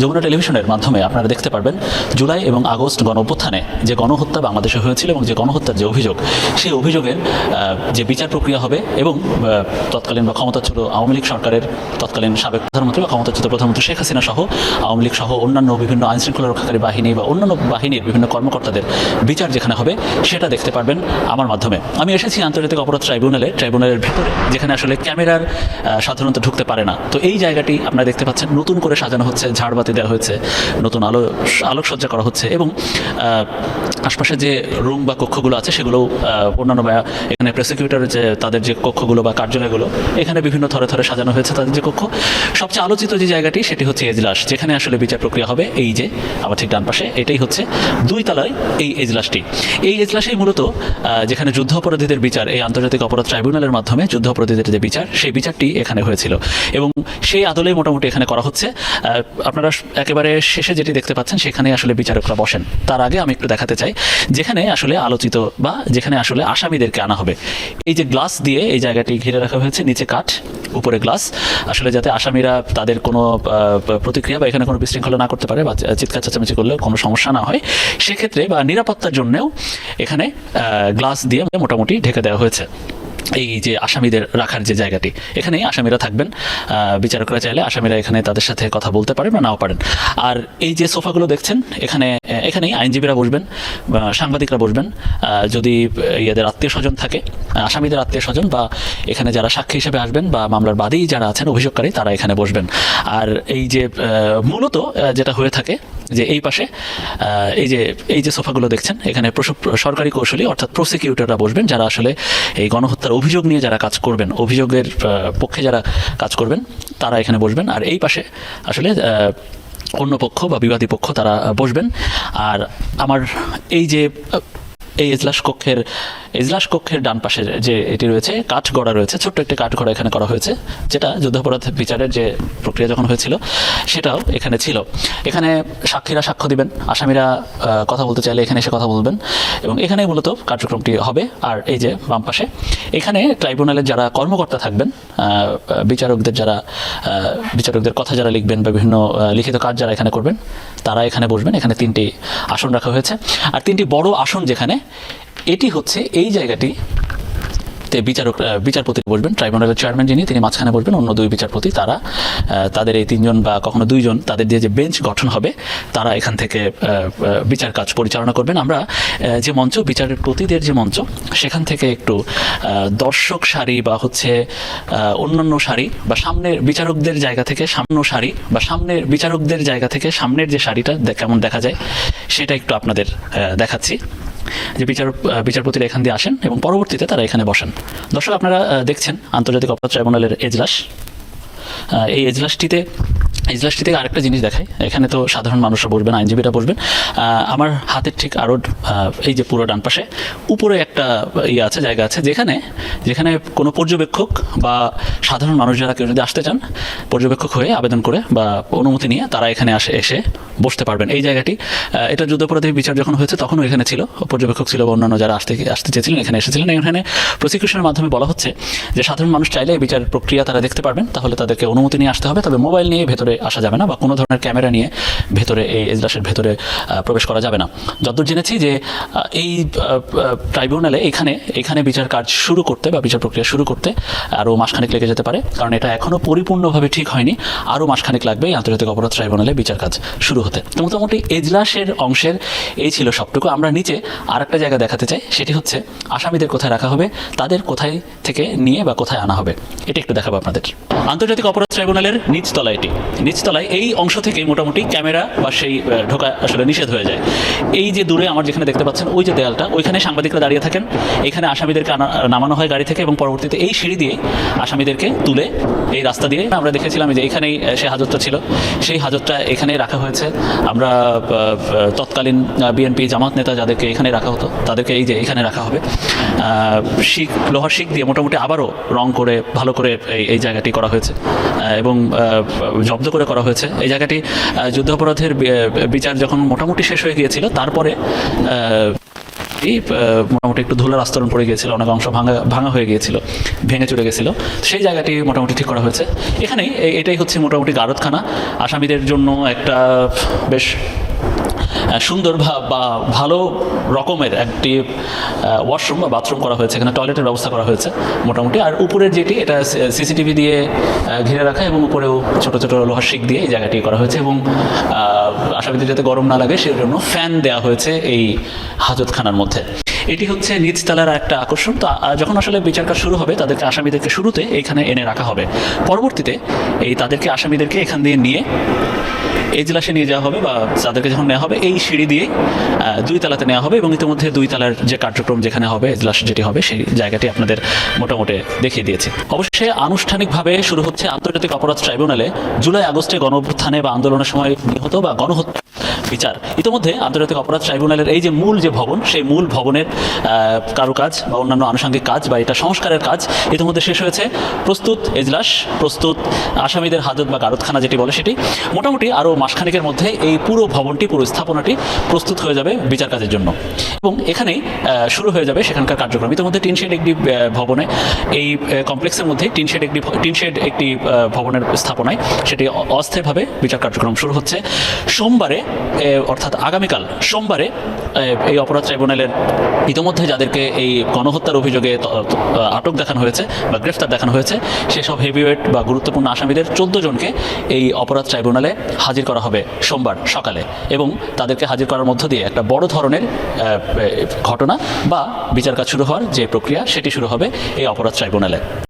যমুনা টেলিভিশনের মাধ্যমে আপনারা দেখতে পারবেন জুলাই এবং আগস্ট গণ অভ্যুত্থানে যে গণহত্যা বাংলাদেশে হয়েছিল এবং যে গণহত্যার যে অভিযোগ, সেই অভিযোগের যে বিচার প্রক্রিয়া হবে এবং তৎকালীন বা ক্ষমতাচ্যুত আওয়ামী লীগ সরকারের তৎকালীন সাবেক প্রধানমন্ত্রী বা ক্ষমতাচ্যুত প্রধানমন্ত্রী শেখ হাসিনা সহ, আওয়ামী লীগ সহ অন্যান্য বিভিন্ন আইন শৃঙ্খলা রক্ষাকারী বাহিনী বা অন্যান্য বাহিনীর বিভিন্ন কর্মকর্তাদের বিচার যেখানে হবে, সেটা দেখতে পারবেন আমার মাধ্যমে। আমি এসেছি আন্তর্জাতিক অপরাধ ট্রাইব্যুনালে, ট্রাইব্যুনালের ভিতরে, যেখানে আসলে ক্যামেরার সাধারণত ঢুকতে পারে না। তো এই জায়গাটি আপনারা দেখতে পাচ্ছেন, নতুন করে সাজানো হচ্ছে ঝাড়বাতি দেওয়া হয়েছে, নতুন আলো, আলোকসজ্জা করা হচ্ছে এবং আশপাশে যে রুম বা কক্ষগুলো আছে সেগুলো অন্যান্য এখানে প্রসিকিউটরের যে, তাদের যে কক্ষগুলো বা কার্যালয়গুলো, এখানে বিভিন্ন থরে থরে সাজানো হয়েছে তাদের যে কক্ষ। সবচেয়ে আলোচিত যে জায়গাটি সেটি হচ্ছে এজলাস, যেখানে আসলে বিচার প্রক্রিয়া হবে, এই যে, আমার ঠিক ডান পাশে, এটাই হচ্ছে দুই তলায় এই এজলাসটি। এই এজলাসেই মূলত যেখানে যুদ্ধ অপরাধীদের বিচার, এই আন্তর্জাতিক অপরাধ ট্রাইব্যুনালের মাধ্যমে যুদ্ধ অপরাধীদের যে বিচার, সেই বিচারটি এখানে হয়েছিল। এবং সেই আদলেই মোটামুটি এখানে করা হচ্ছে। আপনারা একেবারে শেষে যেটি দেখতে পাচ্ছেন, সেখানে আসলে বিচারকরা বসেন। তার আগে আমি একটু দেখাতে চাই, যেখানে আসলে আলোচিত বা যেখানে আসলে আসামিদেরকে আনা হবে। এই যে গ্লাস দিয়ে এই জায়গাটি ঘিরে রাখা হয়েছে, নিচে কাঠ, উপরে গ্লাস। আসলে যাতে আসামিরা তাদের কোনো প্রতিক্রিয়া বা এখানে কোনো বিশৃঙ্খলা না করতে পারে বা চিৎকার চেঁচামেচি করলে কোনো সমস্যা না হয়, সেক্ষেত্রে বা নিরাপত্তার জন্যেও এখানে গ্লাস দিয়ে মোটামুটি ঢেকে দেওয়া হয়েছে। এই যে আসামিদের রাখার যে জায়গাটি, এখানেই আসামিরা থাকবেন। বিচারকরা চাইলে আসামিরা এখানে তাদের সাথে কথা বলতে পারেন বা নাও পারেন। আর এই যে সোফাগুলো দেখছেন, এখানে এখানেই আইনজীবীরা বসবেন সাংবাদিকরা বসবেন। যদি ইয়াদের আত্মীয় স্বজন থাকে আসামিদের আত্মীয় স্বজন, বা এখানে যারা সাক্ষী হিসেবে আসবেন, বা মামলার বাদী যারা আছেন, অভিযোগকারী, তারা এখানে বসবেন। আর এই যে মূলত যেটা হয়ে থাকে, যে এই পাশে এই যে এই যে সোফাগুলো দেখছেন, এখানে সরকারি কৌশলী, অর্থাৎ প্রসিকিউটররা বসবেন, যারা আসলে এই গণহত্যার অভিযোগ নিয়ে যারা কাজ করবেন, অভিযোগের পক্ষে যারা কাজ করবেন, তারা এখানে বসবেন। আর এই পাশে আসলে অন্য পক্ষ বা বিবাদী পক্ষ তারা বসবেন। আর আমার এই যে এই এজলাস কক্ষের এজলাস কক্ষের ডান পাশে যে এটি রয়েছে কাঠ গড়া রয়েছে, ছোট্ট একটি কাঠ গড়া এখানে করা হয়েছে, যেটা যুদ্ধাপরাধ বিচারের যে প্রক্রিয়া যখন হয়েছিল, সেটাও এখানে ছিল। এখানে সাক্ষীরা সাক্ষ্য দিবেন, আসামিরা কথা বলতে চাইলে এখানে এসে কথা বলবেন এবং এখানে মূলত কার্যক্রমটি হবে। আর এই যে বাম পাশে, এখানে ট্রাইব্যুনালের যারা কর্মকর্তা থাকবেন বিচারকদের যারা বিচারকদের কথা যারা লিখবেন বা বিভিন্ন লিখিত কাজ যারা এখানে করবেন, তারা এখানে বসবেন। এখানে তিনটি আসন রাখা হয়েছে। আর তিনটি বড় আসন যেখানে এটি হচ্ছে এই জায়গাটি। তে বিচারক বিচারপতি বসবেন ট্রাইব্যুনালের চেয়ারম্যান যিনি, তিনি মাঝখানে বসবেন অন্য দুই বিচারপতি, তারা তাদের এই তিনজন বা কখনো দুইজন, তাদের দিয়ে যে বেঞ্চ গঠন হবে, তারা এখান থেকে বিচার কাজ পরিচালনা করবেন। আমরা যে মঞ্চ, বিচারের প্রতিদের যে মঞ্চ, সেখান থেকে একটু দর্শক সারি বা হচ্ছে অন্যান্য সারি বা সামনের বিচারকদের জায়গা থেকে সামনে সারি বা সামনের বিচারকদের জায়গা থেকে সামনের যে দে- কেমন দেখা যায়, সেটা একটু আপনাদের দেখাচ্ছি। যে বিচার বিচারপতিরা এখান দিয়ে আসেন এবং পরবর্তীতে তারা এখানে বসেন। দর্শক, আপনারা দেখছেন আন্তর্জাতিক অপরাধ ট্রাইব্যুনালের এজলাস। এই এজলাসটিতে এজলাসটিতে আরেকটা জিনিস দেখায় এখানে তো সাধারণ মানুষরা বসবেন, আইনজীবীরা বসবেন। আমার হাতের ঠিক আরও এই যে পুরো ডান পাশে, উপরে একটা ইয়ে আছে, জায়গা আছে, যেখানে যেখানে কোনো পর্যবেক্ষক বা সাধারণ মানুষ যারা কেউ যদি আসতে চান, পর্যবেক্ষক হয়ে আবেদন করে বা অনুমতি নিয়ে তারা এখানে আসে, এসে বসতে পারবেন। এই জায়গাটি এটা যুদ্ধাপরাধী বিচার যখন হয়েছে, তখনও এখানে ছিল। পর্যবেক্ষক ছিল বা অন্যান্য যারা আসতে আসতে চেয়েছিলেন, এখানে এসেছিলেন। এখানে প্রসিকিউশনের মাধ্যমে বলা হচ্ছে যে, সাধারণ মানুষ চাইলে বিচার প্রক্রিয়া তারা দেখতে পারবেন। তাহলে তাদেরকে অনুমতি নিয়ে আসতে হবে। তবে মোবাইল নিয়ে ভেতরে আসা যাবে না বা কোনো ধরনের ক্যামেরা নিয়ে ভেতরে, এই এজলাসের ভেতরে প্রবেশ করা যাবে না। যতদূর জেনেছি যে এই ট্রাইব্যুনালে এখানে এখানে বিচার কাজ শুরু করতে বা বিচার প্রক্রিয়া শুরু করতে আরও মাসখানেক লেগে যেতে পারে, কারণ এটা এখনও পরিপূর্ণভাবে ঠিক হয়নি। আরও মাসখানেক লাগবে এই আন্তর্জাতিক অপরাধ ট্রাইব্যুনালে বিচার কাজ শুরু হতে। তো মোটামুটি এজলাসের অংশের এই ছিল সবটুকু। আমরা নিচে আর একটা জায়গা দেখাতে চাই, সেটি হচ্ছে আসামিদের কোথায় রাখা হবে, তাদের কোথায় থেকে নিয়ে বা কোথায় আনা হবে। এটা একটু দেখাবো আপনাদের। আন্তর্জাতিক অপরাধ ট্রাইব্যুনালের নিচতলা এটি। নিচতলায় এই অংশ থেকে মোটামুটি ক্যামেরা বা সেই ঢোকা আসলে নিষেধ হয়ে যায়। এই যে দূরে আমার যেখানে দেখতে পাচ্ছেন, ওই যে দেয়ালটা, ওইখানে সাংবাদিকরা দাঁড়িয়ে থাকেন। এখানে আসামিদেরকে নামানো হয় গাড়ি থেকে এবং পরবর্তীতে এই সিঁড়ি দিয়ে আসামিদেরকে তুলে এই রাস্তা দিয়ে আমরা দেখেছিলাম যে এখানেই সেই হাজতটা ছিল। সেই হাজতটা এখানে রাখা হয়েছে। আমরা তৎকালীন বিএনপি জামাত নেতা যাদেরকে এখানে রাখা হতো, তাদেরকে এই যে এখানে রাখা হবে। শিখ, লোহার শিখ দিয়ে মোটামুটি আবারও রং করে, ভালো করে এই জায়গাটি করা হয়েছে। এবং জব্দ করে করা হয়েছে। এই জায়গাটি যুদ্ধ যুদ্ধাপরাধের বিচার যখন মোটামুটি শেষ হয়ে গিয়েছিল, তারপরে মোটামুটি একটু ধুলার আস্তরণ পড়ে গিয়েছিল, অনেক অংশ ভাঙা ভাঙা হয়ে গিয়েছিল, ভেঙে চলে গেছিল। সেই জায়গাটি মোটামুটি ঠিক করা হয়েছে। এখানেই এটাই হচ্ছে মোটামুটি গারদখানা। আসামিদের জন্য একটা বেশ সুন্দর বা ভালো রকমের একটি ওয়াশরুম বা বাথরুম করা হয়েছে। এখানে টয়লেটের ব্যবস্থা করা হয়েছে মোটামুটি। আর উপরের যেটি, এটা সিসিটিভি দিয়ে ঘিরে রাখা এবং উপরেও ছোট ছোট লোহার শিক দিয়ে এই জায়গাটি করা হয়েছে এবং আসামিদের যাতে গরম না লাগে সেই জন্য ফ্যান দেওয়া হয়েছে এই হাজতখানার মধ্যে। এটি হচ্ছে নিচতলার একটা আকর্ষণ। তো যখন আসলে বিচার কাজ শুরু হবে, তাদেরকে আসামিদেরকে শুরুতে এখানে এনে রাখা হবে। পরবর্তীতে এই তাদেরকে আসামিদেরকে এখান দিয়ে নিয়ে এজলাসে নিয়ে যাওয়া হবে বা তাদেরকে যখন নেওয়া হবে, এই সিঁড়ি দিয়ে দুই তালাতে নেওয়া হবে এবং ইতিমধ্যে দুই তলার যে কার্যক্রম যেখানে হবে, এজলাস যেটি হবে, সেই জায়গাটি আপনাদের মোটামুটি দেখিয়ে দিয়েছে। অবশ্যই আনুষ্ঠানিকভাবে শুরু হচ্ছে আন্তর্জাতিক অপরাধ ট্রাইব্যুনালে জুলাই আগস্টে গণ অভ্যুত্থানে বা আন্দোলনের সময় নিহত বা গণহত্যা বিচার। ইতিমধ্যে আন্তর্জাতিক অপরাধ ট্রাইব্যুনালের এই যে মূল যে ভবন, সেই মূল ভবনের কারুকাজ বা অন্যান্য আনুষঙ্গিক কাজ বা এটা সংস্কারের কাজ ইতিমধ্যে শেষ হয়েছে। প্রস্তুত এজলাস, প্রস্তুত আসামিদের হাজত বা গারদখানা যেটি বলে সেটি। মোটামুটি আরও মাসখানেকের মধ্যে এই পুরো ভবনটি, পুরো স্থাপনাটি প্রস্তুত হয়ে যাবে বিচার কাজের জন্য। এবং এখানেই শুরু হয়ে যাবে সেখানকার কার্যক্রম। ইতিমধ্যে টিন শেড একটি ভবনে, এই কমপ্লেক্সের মধ্যে টিন শেড একটি, টিন শেড একটি ভবনের স্থাপনায় সেটি অস্থায়ীভাবে বিচার কার্যক্রম শুরু হচ্ছে। সোমবারে অর্থাৎ আগামীকাল সোমবারে এই অপরাধ ট্রাইব্যুনালের ইতিমধ্যে যাদেরকে এই গণহত্যার অভিযোগে আটক দেখানো হয়েছে বা গ্রেফতার দেখানো হয়েছে, সেসব হেভিওয়েট বা গুরুত্বপূর্ণ আসামিদের চোদ্দ জনকে এই অপরাধ ট্রাইব্যুনালে হাজির করা হবে সোমবার সকালে এবং তাদেরকে হাজির করার মধ্য দিয়ে একটা বড় ধরনের ঘটনা বা বিচার কাজ শুরু হওয়ার যে প্রক্রিয়া, সেটি শুরু হবে এই অপরাধ ট্রাইব্যুনালে।